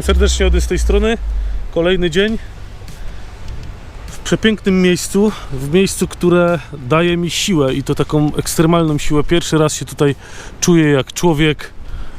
Witam serdecznie Ody z tej strony. Kolejny dzień w przepięknym miejscu, w miejscu, które daje mi siłę i to taką ekstremalną siłę. Pierwszy raz się tutaj czuję jak człowiek.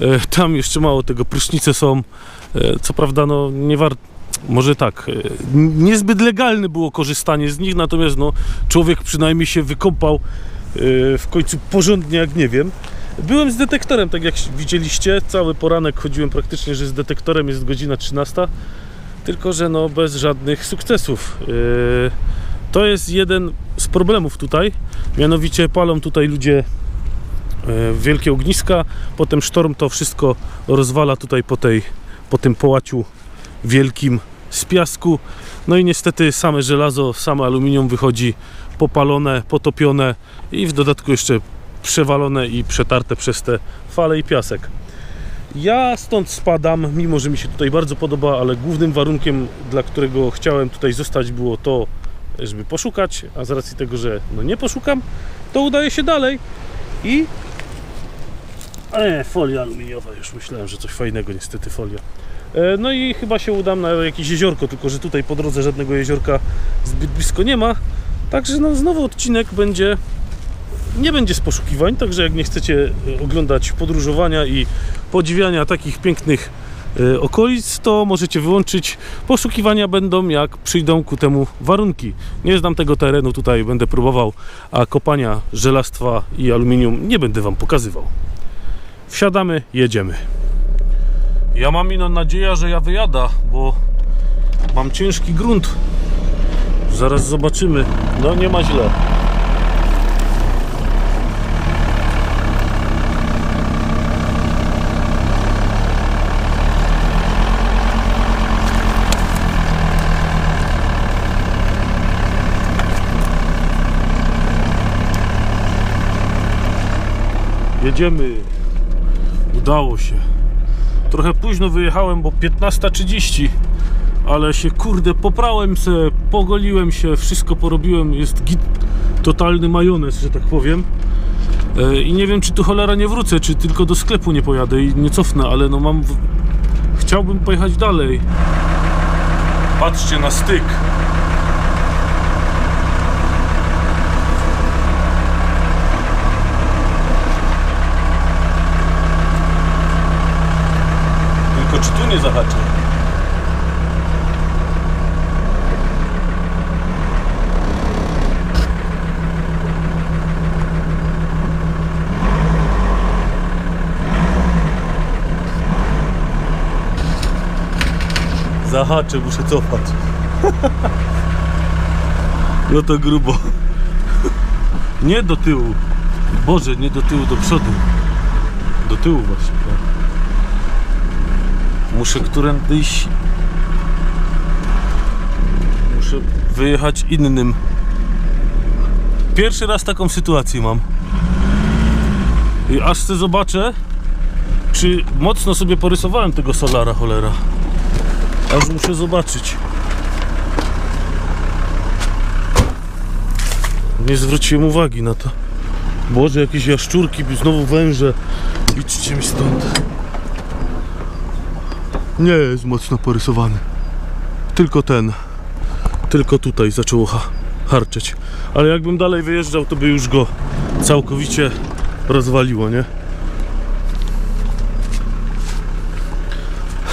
E, Tam jeszcze mało tego, prysznice są. E, Co prawda, no nie warto. Może tak, e, niezbyt legalne było korzystanie z nich, natomiast no, człowiek przynajmniej się wykąpał w końcu porządnie, jak nie wiem. Byłem z detektorem, tak jak widzieliście, cały poranek chodziłem praktycznie, że z detektorem jest godzina 13, tylko że no bez żadnych sukcesów. Yy, To jest jeden z problemów tutaj, mianowicie palą tutaj ludzie yy, wielkie ogniska, potem sztorm to wszystko rozwala tutaj po, tej, po tym połaciu wielkim z piasku, no i niestety same żelazo, same aluminium wychodzi popalone, potopione i w dodatku jeszcze przewalone i przetarte przez te fale i piasek. Ja stąd spadam, mimo że mi się tutaj bardzo podoba, ale głównym warunkiem, dla którego chciałem tutaj zostać, było to, żeby poszukać, a z racji tego, że no nie poszukam, to udaje się dalej i. E, folia aluminiowa, już myślałem, że coś fajnego, niestety folia. E, No i chyba się udam na jakieś jeziorko, tylko że tutaj po drodze żadnego jeziorka zbyt blisko nie ma. Także no, znowu odcinek będzie nie będzie z poszukiwań, także jak nie chcecie e, oglądać podróżowania i podziwiania takich pięknych e, okolic, to możecie wyłączyć. Poszukiwania będą jak przyjdą ku temu warunki. Nie znam tego terenu, tutaj będę próbował, a kopania żelastwa i aluminium nie będę Wam pokazywał. Wsiadamy, jedziemy. Ja mam ino nadzieję, że ja wyjada, bo mam ciężki grunt. Zaraz zobaczymy. No nie ma źle. Jedziemy. Udało się. Trochę późno wyjechałem, bo 15.30, ale się kurde poprałem se, pogoliłem się, wszystko porobiłem, jest git, totalny majonez, że tak powiem. E, I nie wiem, czy tu cholera nie wrócę, czy tylko do sklepu nie pojadę i nie cofnę, ale no mam. Chciałbym pojechać dalej. Patrzcie na styk. Tylko czy tu nie zahaczę? Zahaczę, muszę cofać. No to grubo. Nie do tyłu. Boże, nie do tyłu, do przodu. Do tyłu właśnie. Muszę którędyś. Muszę wyjechać innym. Pierwszy raz taką sytuację mam. I aż se zobaczę, czy mocno sobie porysowałem tego solara, cholera. Aż muszę zobaczyć. Nie zwróciłem uwagi na to. Boże, jakieś jaszczurki, znowu węże. Idźcie mi stąd. Nie jest mocno porysowany. Tylko ten. Tylko tutaj zaczęło ha harczeć. Ale jakbym dalej wyjeżdżał, to by już go całkowicie rozwaliło, nie?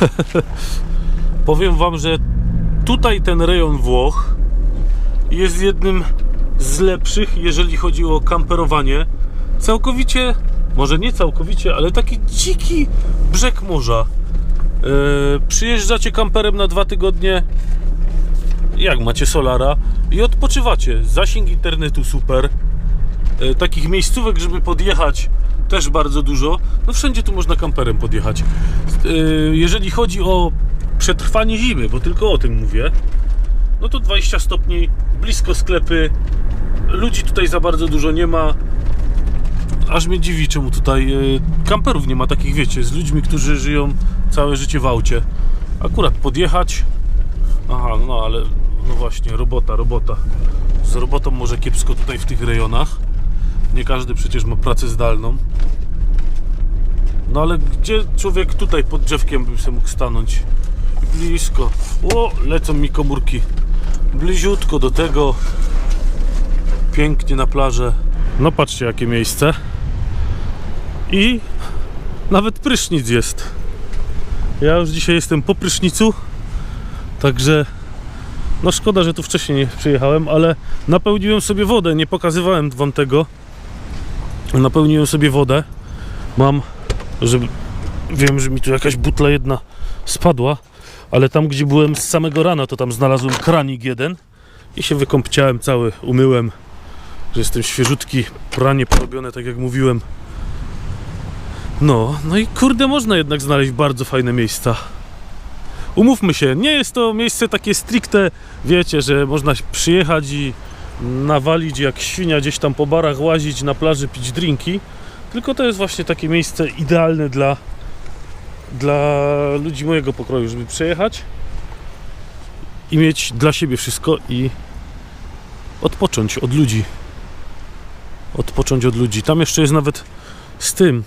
Powiem wam, że tutaj ten rejon Włoch jest jednym z lepszych, jeżeli chodzi o kamperowanie. Całkowicie, może nie całkowicie, ale taki dziki brzeg morza. Yy, przyjeżdżacie kamperem na dwa tygodnie, jak macie solara i odpoczywacie. Zasięg internetu super. Yy, takich miejscówek, żeby podjechać też bardzo dużo. No wszędzie tu można kamperem podjechać. Yy, jeżeli chodzi o przetrwanie zimy, bo tylko o tym mówię, no to 20 stopni, blisko sklepy, ludzi tutaj za bardzo dużo nie ma. Aż mnie dziwi, czemu tutaj e, kamperów nie ma takich, wiecie, z ludźmi, którzy żyją całe życie w aucie. Akurat podjechać. Aha, no ale no właśnie, robota, robota. Z robotą może kiepsko tutaj w tych rejonach. Nie każdy przecież ma pracę zdalną. No ale gdzie człowiek tutaj pod drzewkiem bym sobie mógł stanąć? Blisko. O, lecą mi komórki. Bliziutko do tego. Pięknie na plażę. No patrzcie jakie miejsce. I nawet prysznic jest. Ja już dzisiaj jestem po prysznicu. Także no szkoda, że tu wcześniej nie przyjechałem, ale napełniłem sobie wodę. Nie pokazywałem wam tego. Napełniłem sobie wodę. Mam, żeby wiem, że mi tu jakaś butla jedna spadła, ale tam gdzie byłem z samego rana, to tam znalazłem kranik jeden i się wykąpciałem cały, umyłem, że jestem świeżutki, pranie porobione, tak jak mówiłem. No, no i kurde, można jednak znaleźć bardzo fajne miejsca. Umówmy się, nie jest to miejsce takie stricte, wiecie, że można przyjechać i nawalić jak świnia gdzieś tam po barach łazić, na plaży pić drinki, tylko to jest właśnie takie miejsce idealne dla, dla ludzi mojego pokroju, żeby przyjechać i mieć dla siebie wszystko i odpocząć od ludzi. Odpocząć od ludzi. Tam jeszcze jest nawet z tym,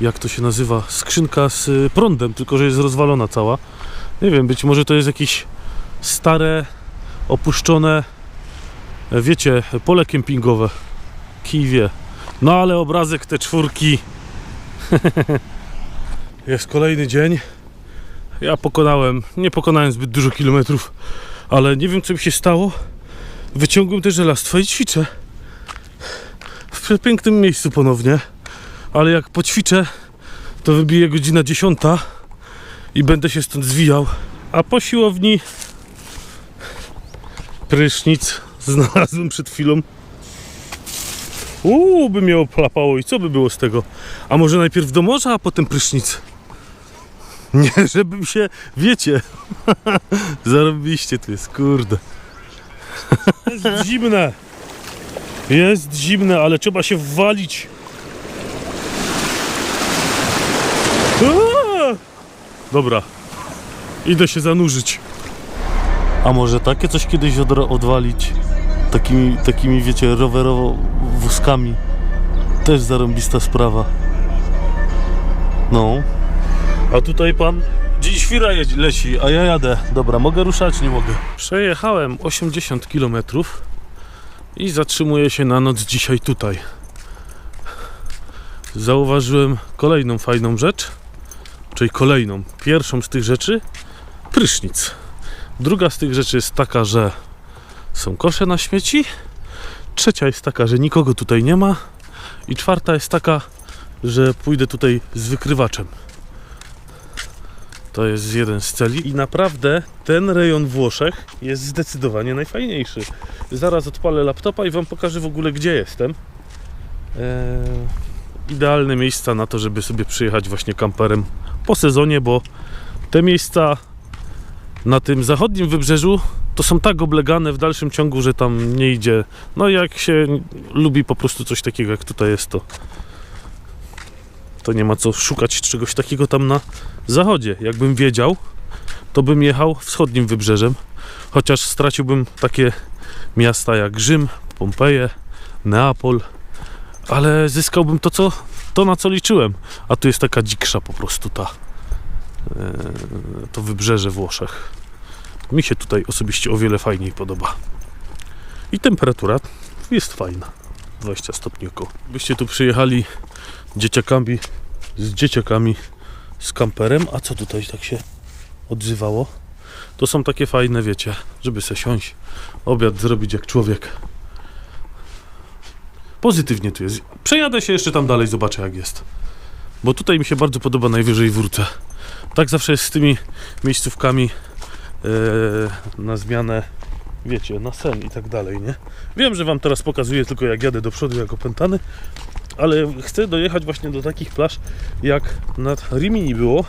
jak to się nazywa, skrzynka z y, prądem, tylko że jest rozwalona cała. Nie wiem, być może to jest jakieś stare, opuszczone, e, wiecie, pole kempingowe. Kij wie. No ale obrazek te czwórki. jest kolejny dzień. Ja pokonałem, nie pokonałem zbyt dużo kilometrów, ale nie wiem co mi się stało. Wyciągłem te żelastwo i ćwiczę. W przepięknym miejscu ponownie, ale jak poćwiczę, to wybije godzina 10 i będę się stąd zwijał. A po siłowni prysznic znalazłem przed chwilą. Uuu, by mnie oplapało i co by było z tego? A może najpierw do morza, a potem prysznic? Nie, żebym się, wiecie, zarobiliście tu jest, kurde. Jest zimne. Jest zimne, ale trzeba się wwalić. Dobra, idę się zanurzyć. A może takie coś kiedyś odro- odwalić? Takimi, takimi wiecie, rowerowo wózkami. Też zarąbista sprawa. No. A tutaj pan dziś świra leci, a ja jadę. Dobra, mogę ruszać? Nie mogę. Przejechałem 80 km i zatrzymuję się na noc dzisiaj tutaj. Zauważyłem kolejną fajną rzecz, czyli kolejną, pierwszą z tych rzeczy, prysznic. Druga z tych rzeczy jest taka, że są kosze na śmieci. Trzecia jest taka, że nikogo tutaj nie ma. I czwarta jest taka, że pójdę tutaj z wykrywaczem. To jest jeden z celi. I naprawdę ten rejon Włoszech jest zdecydowanie najfajniejszy. Zaraz odpalę laptopa i Wam pokażę w ogóle, gdzie jestem. Eee, idealne miejsca na to, żeby sobie przyjechać właśnie kamperem po sezonie, bo te miejsca na tym zachodnim wybrzeżu to są tak oblegane w dalszym ciągu, że tam nie idzie. No jak się lubi po prostu coś takiego jak tutaj jest, to to nie ma co szukać czegoś takiego tam na zachodzie. Jakbym wiedział, to bym jechał wschodnim wybrzeżem, chociaż straciłbym takie miasta jak Rzym, Pompeje, Neapol, ale zyskałbym to, co, to na co liczyłem. A tu jest taka dziksza po prostu ta e, to wybrzeże Włoszech. Mi się tutaj osobiście o wiele fajniej podoba. I temperatura jest fajna. 20 stopni około. Byście tu przyjechali dzieciakami, z dzieciakami, z kamperem, a co tutaj tak się odzywało? To są takie fajne, wiecie, żeby se siąść, obiad zrobić jak człowiek. Pozytywnie tu jest. Przejadę się jeszcze tam dalej, zobaczę jak jest. Bo tutaj mi się bardzo podoba, najwyżej wrócę. Tak zawsze jest z tymi miejscówkami e, na zmianę, wiecie, na sen i tak dalej, nie? Wiem, że Wam teraz pokazuję tylko jak jadę do przodu jak opętany, ale chcę dojechać właśnie do takich plaż jak nad Rimini było,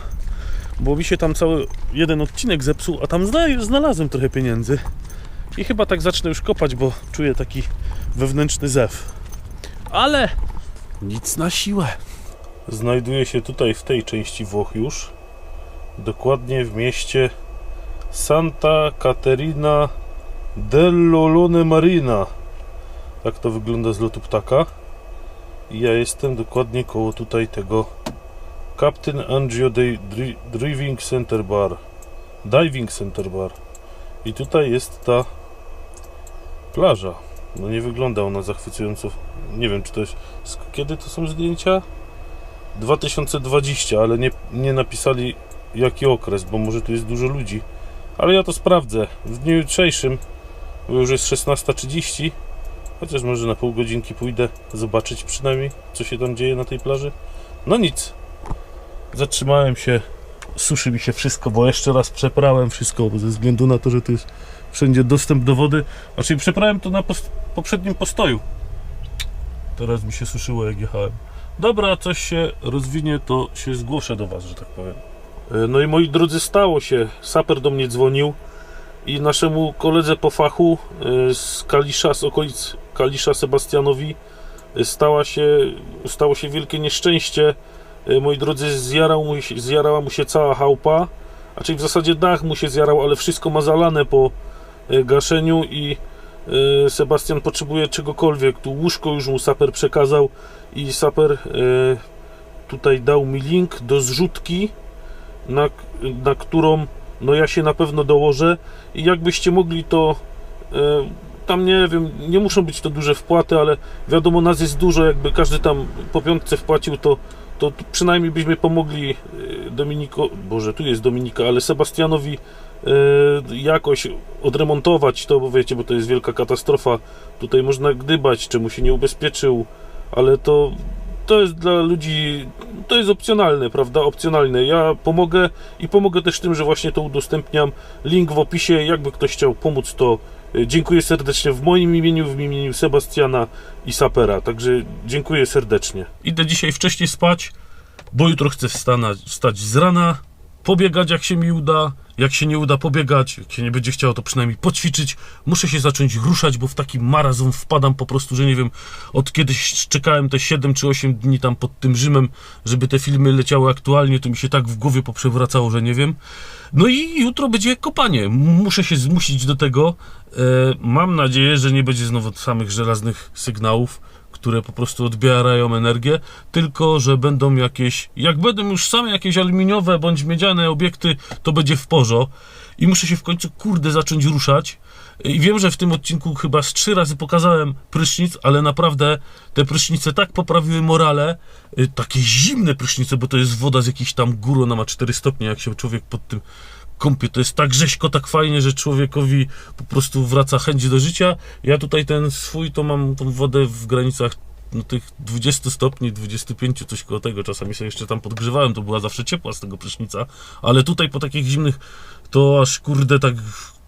bo mi się tam cały jeden odcinek zepsuł, a tam zna- znalazłem trochę pieniędzy i chyba tak zacznę już kopać, bo czuję taki wewnętrzny zew. Ale nic na siłę. Znajduję się tutaj w tej części Włoch już, dokładnie w mieście Santa Caterina dell'Olone Marina. Tak to wygląda z lotu ptaka. I ja jestem dokładnie koło tutaj tego Captain Angio Day Dri- Driving Center Bar. Diving Center Bar. I tutaj jest ta plaża. No nie wygląda ona zachwycająco. Nie wiem, czy to jest. Kiedy to są zdjęcia? 2020, ale nie, nie napisali jaki okres, bo może tu jest dużo ludzi. Ale ja to sprawdzę. W dniu jutrzejszym, bo już jest 16.30, chociaż może na pół godzinki pójdę zobaczyć przynajmniej, co się tam dzieje na tej plaży. No nic. Zatrzymałem się, suszy mi się wszystko, bo jeszcze raz przeprałem wszystko, ze względu na to, że tu jest wszędzie dostęp do wody. Znaczy przeprałem to na post- poprzednim postoju. Teraz mi się suszyło jak jechałem. Dobra, coś się rozwinie, to się zgłoszę do Was, że tak powiem. E, No i moi drodzy, stało się. Saper do mnie dzwonił i naszemu koledze po fachu e, z Kalisza, z okolic Kalisza Sebastianowi e, stała się, stało się wielkie nieszczęście. Moi drodzy, zjarał mu, zjarała mu się cała chałupa, a czyli w zasadzie dach mu się zjarał, ale wszystko ma zalane po gaszeniu i Sebastian potrzebuje czegokolwiek. Tu łóżko już mu Saper przekazał i Saper e, tutaj dał mi link do zrzutki, na, na którą no ja się na pewno dołożę i jakbyście mogli to e, tam nie wiem, nie muszą być to duże wpłaty, ale wiadomo nas jest dużo, jakby każdy tam po piątce wpłacił to to przynajmniej byśmy pomogli Dominiko, Boże, tu jest Dominika, ale Sebastianowi jakoś odremontować to, bo wiecie, bo to jest wielka katastrofa. Tutaj można gdybać, czemu się nie ubezpieczył, ale to to jest dla ludzi, to jest opcjonalne, prawda? Opcjonalne. Ja pomogę i pomogę też tym, że właśnie to udostępniam. Link w opisie, jakby ktoś chciał pomóc, to e, dziękuję serdecznie w moim imieniu, w imieniu Sebastiana i Sapera. Także dziękuję serdecznie. Idę dzisiaj wcześniej spać, bo jutro chcę wstać z rana, pobiegać jak się mi uda. Jak się nie uda pobiegać, jak się nie będzie chciało, to przynajmniej poćwiczyć. Muszę się zacząć ruszać, bo w taki marazm wpadam po prostu, że nie wiem, od kiedyś czekałem te 7 czy 8 dni tam pod tym Rzymem, żeby te filmy leciały aktualnie, to mi się tak w głowie poprzewracało, że nie wiem. No i jutro będzie kopanie. Muszę się zmusić do tego. E, mam nadzieję, że nie będzie znowu samych żelaznych sygnałów, które po prostu odbierają energię, tylko że będą jakieś, jak będą już same jakieś aluminiowe bądź miedziane obiekty, to będzie w porzo. I muszę się w końcu, kurde, zacząć ruszać. I wiem, że w tym odcinku chyba z trzy razy pokazałem prysznic, ale naprawdę te prysznice tak poprawiły morale. Y, Takie zimne prysznice, bo to jest woda z jakiejś tam góry, ona ma 4 stopnie, jak się człowiek pod tym kąpie. To jest tak rzeźko, tak fajnie, że człowiekowi po prostu wraca chęć do życia. Ja tutaj ten swój, to mam tą wodę w granicach no, tych 20 stopni, 25, coś koło tego. Czasami sobie jeszcze tam podgrzewałem, to była zawsze ciepła z tego prysznica. Ale tutaj po takich zimnych to aż kurde tak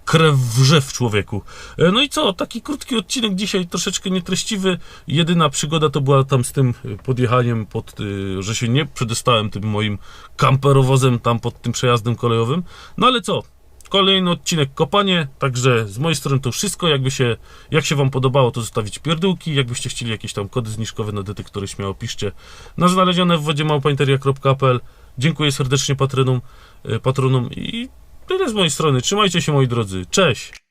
krew wrze w człowieku. E, No i co, taki krótki odcinek dzisiaj, troszeczkę nietreściwy. Jedyna przygoda to była tam z tym e, podjechaniem, pod, y, że się nie przedostałem tym moim kamperowozem tam pod tym przejazdem kolejowym. No ale co, kolejny odcinek kopanie, także z mojej strony to wszystko. Jakby się, jak się Wam podobało, to zostawić pierdółki. Jakbyście chcieli jakieś tam kody zniżkowe na detektory, śmiało piszcie na znalezione w wodzie małpainteria.pl. Dziękuję serdecznie patronom, e, patronom i tyle z mojej strony. Trzymajcie się moi drodzy. Cześć!